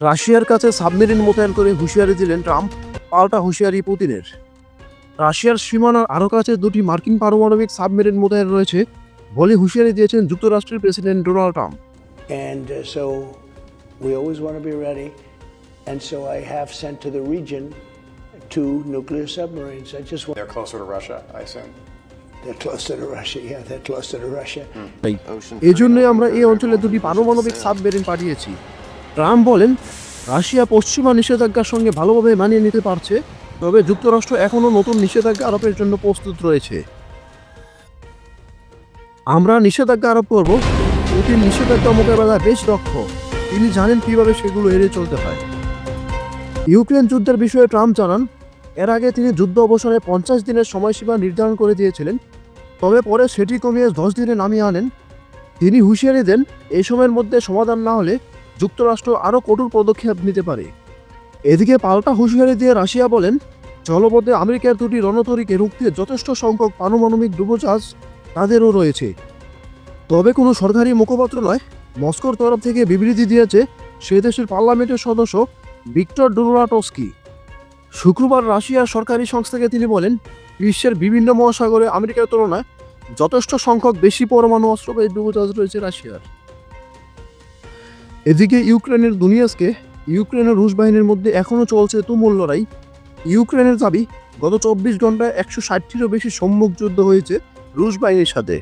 রাশিয়ার কাছে সাবমেরিন মোতায়েন করে হুঁশিয়ারি দিলেন ট্রাম্প পাল্টা হুঁশিয়ারি পুতিনের রাশিয়ার সীমানার আরও কাছে দুটি মার্কিন পারমাণবিক সাবমেরিন মোতায়েন রয়েছে বলে হুঁশিয়ারি দিয়েছেন যুক্তরাষ্ট্রের president Donald Trump And uh, so we always want to be ready. And so I have sent to the region two nuclear submarines. I just want. They're closer to Russia, I assume. They're closer to Russia. Yeah, they're closer to Russia. এই জন্যই আমরা এই অঞ্চলে দুটি পারমাণবিক submarine পাঠিয়েছি Trump বলেন, Russia পশ্চিমা নিষেধাজ্ঞার সঙ্গে ভালোভাবে মানিয়ে নিতে পারছে, তবে যুক্তরাষ্ট্র এখনও নতুন নিষেধাজ্ঞা আরোপের জন্য প্রস্তুত রয়েছে। আমরা নিষেধাজ্ঞা আরোপ করব, পুতিন নিষেধাজ্ঞা মোকাবেলায় বেশ দক্ষ, তিনি জানেন কীভাবে সেগুলো এড়িয়ে চলতে হয়। ইউক্রেন যুদ্ধের বিষয়ে ট্রাম্প জানান, এর আগে তিনি যুদ্ধ অবসানে পঞ্চাশ দিনের সময়সীমা নির্ধারণ করে দিয়েছিলেন, তবে পরে সেটি কমিয়ে দশ দিনে নামিয়ে আনেন। তিনি হুঁশিয়ারি দেন এই সময়ের মধ্যে সমাধান না হলে যুক্তরাষ্ট্র আরও কঠোর পদক্ষেপ নিতে পারে। এদিকে পাল্টা হুঁশিয়ারি দিয়ে রাশিয়া বলেন, জলপথে আমেরিকার দুটি রণতরীকে রুখতে যথেষ্ট সংখ্যক পারমাণবিক ডুবোজাহাজ তাদেরও রয়েছে। তবে কোনো সরকারি মুখপাত্র নয়, মস্কোর তরফ থেকে বিবৃতি দিয়েছে সে দেশের পার্লামেন্টের সদস্য ভিক্টর ডুরাটস্কি শুক্রবার রাশিয়ার সরকারি সংস্থাকে তিনি বলেন, বিশ্বের বিভিন্ন মহাসাগরে আমেরিকার তুলনায় যথেষ্ট সংখ্যক বেশি পরমাণু অস্ত্রবাহী ডুবোজাহাজ রয়েছে রাশিয়ার। এদিকে ইউক্রেনের দুনিয়াসকে ইউক্রেন ও রুশ বাহিনীর মধ্যে এখনও চলছে তুমুল লড়াই। ইউক্রেনের দাবি, গত চব্বিশ ঘন্টায় একশো ষাটটিরও বেশি সম্মুখ যুদ্ধ হয়েছে রুশ বাহিনীর সাথে।